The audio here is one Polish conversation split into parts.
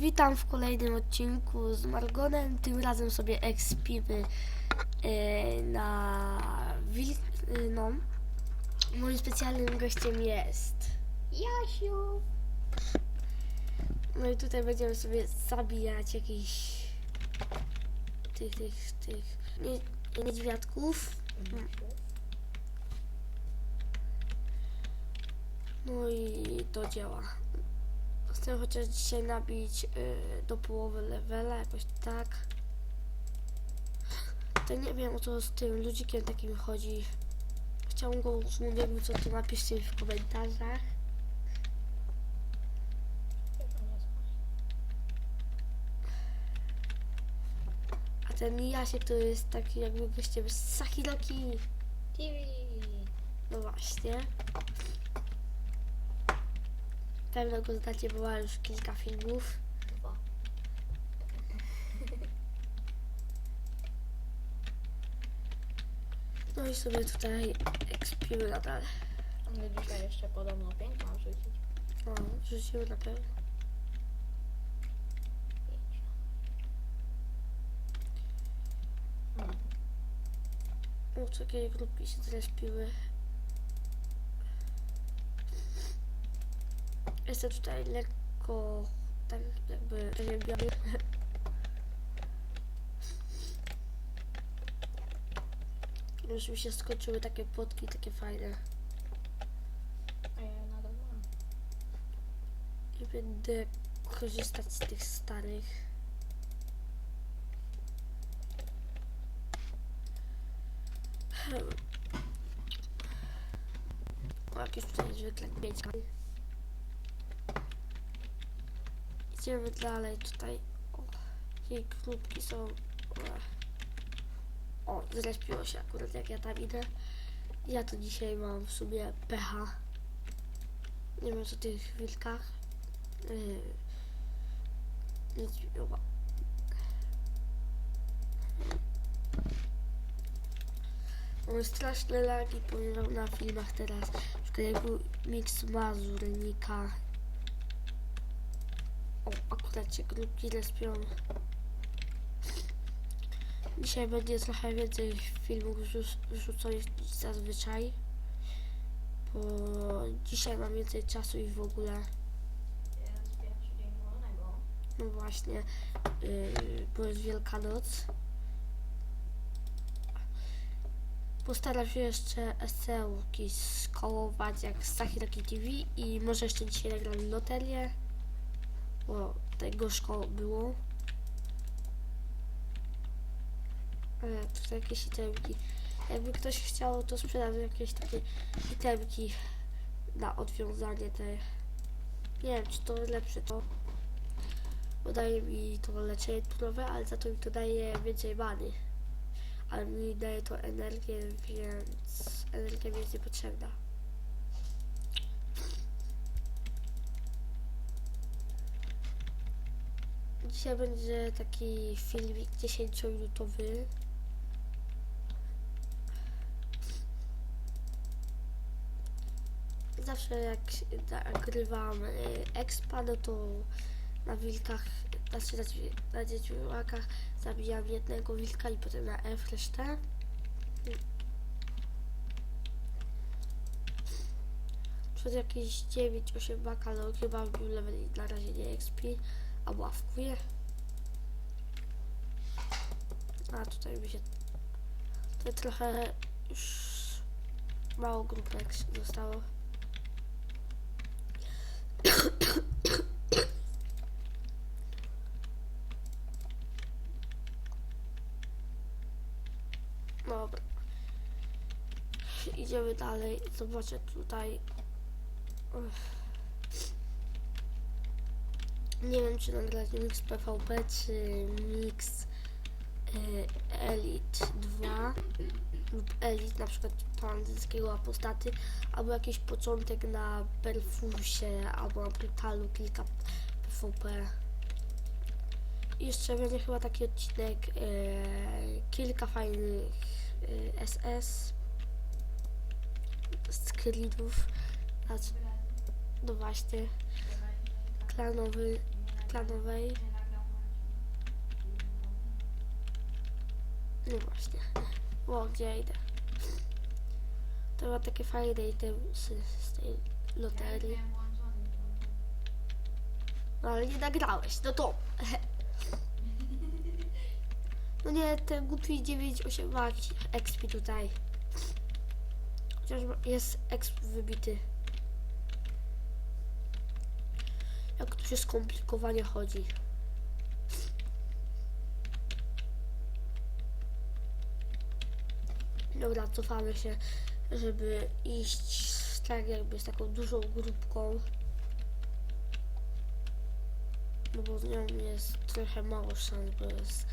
Witam w kolejnym odcinku z Margonem. Tym razem sobie ekspimy e, na wil... e, no. Moim specjalnym gościem jest Jasiu. No i tutaj będziemy sobie zabijać jakichś tych, tych, tych nie, niedźwiadków. No i to działa. Chcę chociaż dzisiaj nabić y, do połowy levela, jakoś tak. To nie wiem o co z tym ludzikiem takim chodzi. Chciałam go jakby co to napiszcie w komentarzach. A ten Jasiek to jest taki jakby gościem z Sahiroki. TV. No właśnie. Pewno go znacie, bo ma już kilka filmów. Dwa. No i sobie tutaj ekspimy nadal. Ale dzisiaj jeszcze podobno pięć mam rzucić. O, rzuciły na pewno. Pięć. Hmm. O, co grupki się zrespiły. Jestem tutaj lekko, tak jakby przeziębiony. Już mi się skończyły takie potki, takie fajne. A ja nadal mam. I będę korzystać z tych starych. O, jakieś tutaj zwykle pięćka. Idziemy dalej tutaj. O, jej grupki są. O, zrespiło się akurat jak ja tam idę. Ja to dzisiaj mam w sumie pecha. Nie wiem co tych wilkach. Yy, nic-. Mamy straszne lagi, powiem na filmach teraz. Na przykład jak był mix Mazurnika. O, akurat się grupki respią. Dzisiaj będzie trochę więcej filmów wrzuconych niż zazwyczaj. Bo dzisiaj mam więcej czasu i w ogóle. No właśnie, yy, bo jest Wielkanoc. Postaram się jeszcze esełki skołować jak z Sahiraki TV i może jeszcze dzisiaj nagram loterię, bo tego szkoły było. E, tutaj jakieś itemki. Jakby ktoś chciał, to sprzedam jakieś takie itemki na odwiązanie te. Nie wiem, czy to lepsze to bo daje mi to leczenie turowe, ale za to mi to daje więcej many. Ale mi daje to energię, więc energia mi jest niepotrzebna. Dzisiaj będzie taki filmik 10-minutowy. Zawsze jak nagrywam expa, no to na wilkach, znaczy na, dziećmakach zabijam jednego wilka i potem na F resztę. Przed jakieś 9-8 bakalor chyba był level na razie nie XP, a ławkuje. A tutaj mi się tutaj trochę już mało grupek zostało. Dobra. Idziemy dalej. Zobaczę tutaj. Uff. Nie wiem, czy nagrać mix PvP, czy mix y, Elite 2 lub Elite, na przykład to angielskiego apostaty, albo jakiś początek na Perfusie, albo na Brutalu, kilka PvP. Jeszcze będzie chyba taki odcinek, e, kilka fajnych e, SS screenów, znaczy, no właśnie, klanowy klanowej. No właśnie. O, gdzie idę? To ma takie fajne itemsy z tej loterii. No ale nie nagrałeś, no to. No nie, ten głupi 9.8 ma jakiś exp tutaj. Chociaż jest exp wybity. Jak tu się skomplikowanie chodzi. Dobra, cofamy się, żeby iść tak jakby z taką dużą grupką. No bo z nią jest trochę mało szans, bo jest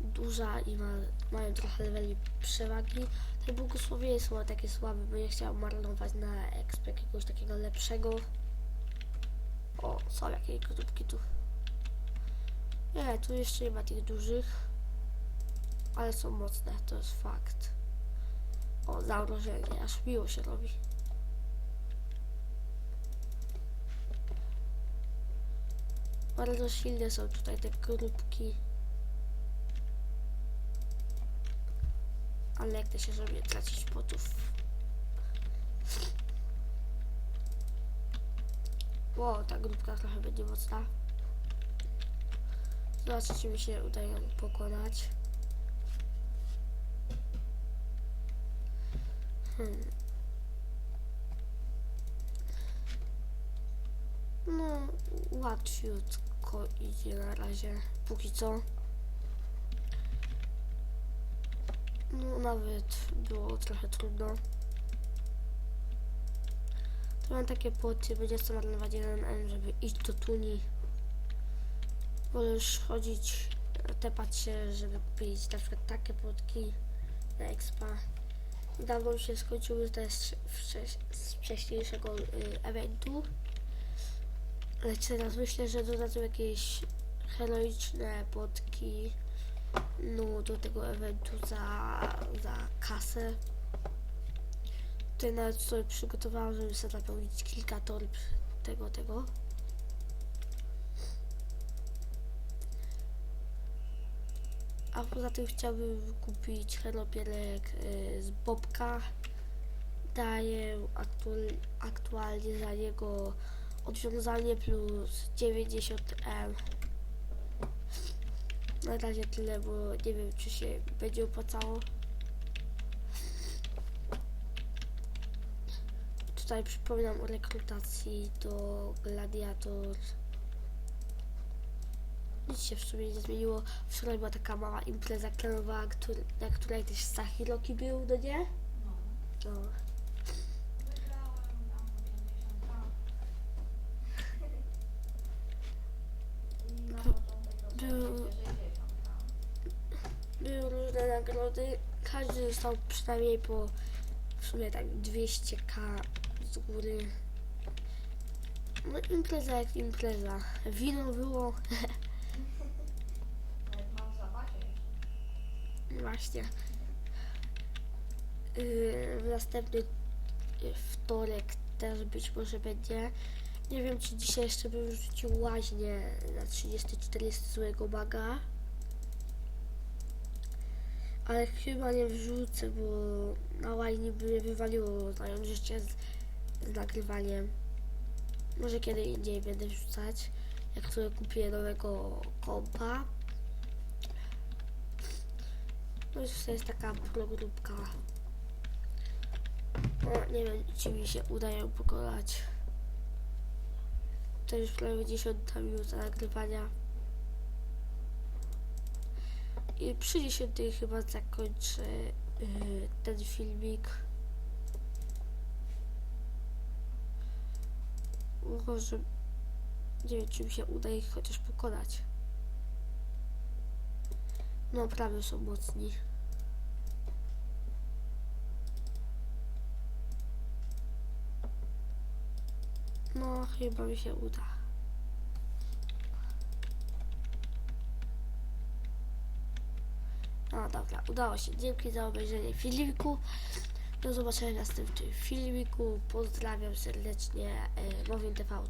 duża i ma, mają trochę leveli przewagi. Te błogosławieństwo ma takie słabe, bo nie chciałam marnować na exp jakiegoś takiego lepszego. O, są jakieś grupki tu. Nie, tu jeszcze nie ma tych dużych. Ale są mocne, to jest fakt. O, zamrożenie, aż miło się robi. Bardzo silne są tutaj te grupki. Ale jak to się zrobi tracić potów. Ło, ta grupka trochę będzie mocna. Zobaczcie, czy mi się udaje ją pokonać. Hmm. No, łatwiutko idzie na razie, póki co. No, nawet było trochę trudno. To mam takie płoty, będzie co marnować jeden M, żeby iść do tuni. Wolę już chodzić, tepać się, żeby kupić na przykład takie płotki na expa. Dawno się skończyły te z, z wcześniejszego y, eventu. Ale teraz myślę, że dodadzą jakieś heroiczne płotki no, do tego eventu za, za kasę. Tutaj nawet sobie przygotowałam, żeby sobie napełnić kilka torb tego, tego. A poza tym chciałbym kupić heropierek y, z Bobka. Daję aktual, aktualnie za niego odwiązanie plus 90M. Na razie tyle, bo nie wiem czy się będzie opłacało. Tutaj przypominam o rekrutacji do Gladiator. Nic się w sumie nie zmieniło. Wczoraj była taka mała impreza klanowa, który, na której też Sahiroki był, no nie? No. No. Wygrałem tam po 50 I na początek Był- dostałem 60 Były różne nagrody. Każdy dostał przynajmniej po w sumie tak 200k z góry. No impreza jak impreza. Wino było właśnie. Yy, w następny wtorek też być może będzie. Nie wiem czy dzisiaj jeszcze bym rzucił łaźnię na 30-40 złego maga. Ale chyba nie wrzucę, bo na łaźni by mnie wywaliło znając życie z, z nagrywaniem. Może kiedy indziej będę wrzucać, jak sobie kupię nowego kompa. No i to jest taka progrupka. O, nie wiem, czy mi się uda ją pokonać. To już prawie 10 minuta nagrywania. I przy 10 chyba zakończę yy, ten filmik. Może nie wiem, czy mi się uda ich chociaż pokonać. No, prawie są mocni. No, chyba mi się uda. No dobra, udało się. Dzięki za obejrzenie filmiku. Do zobaczenia w następnym filmiku. Pozdrawiam serdecznie. E, Mowin TV.